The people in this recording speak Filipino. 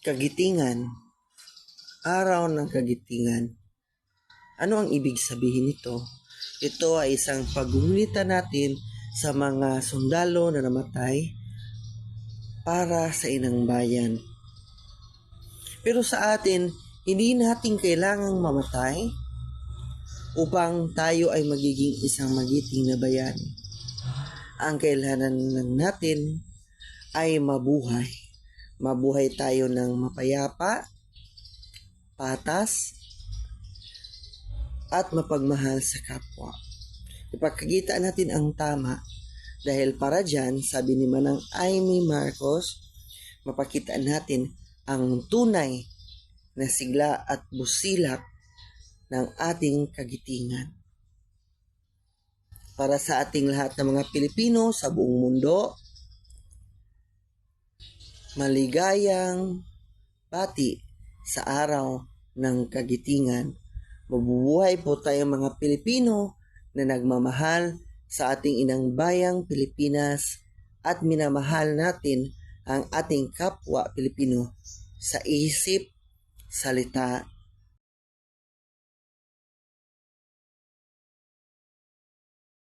Kagitingan. Araw ng kagitingan. Ano ang ibig sabihin nito? Ito ay isang paggunita natin sa mga sundalo na namatay para sa inang bayan. Pero sa atin, hindi natin kailangang mamatay upang tayo ay magiging isang magiting na bayani. Ang kailangan lang natin ay mabuhay mabuhay tayo ng mapayapa, patas, at mapagmahal sa kapwa. Ipagkagita natin ang tama dahil para dyan, sabi ni Manang Amy Marcos, mapakita natin ang tunay na sigla at busilak ng ating kagitingan. Para sa ating lahat ng mga Pilipino sa buong mundo, maligayang bati sa araw ng kagitingan. Mabubuhay po tayo mga Pilipino na nagmamahal sa ating inang bayang Pilipinas at minamahal natin ang ating kapwa Pilipino sa isip, salita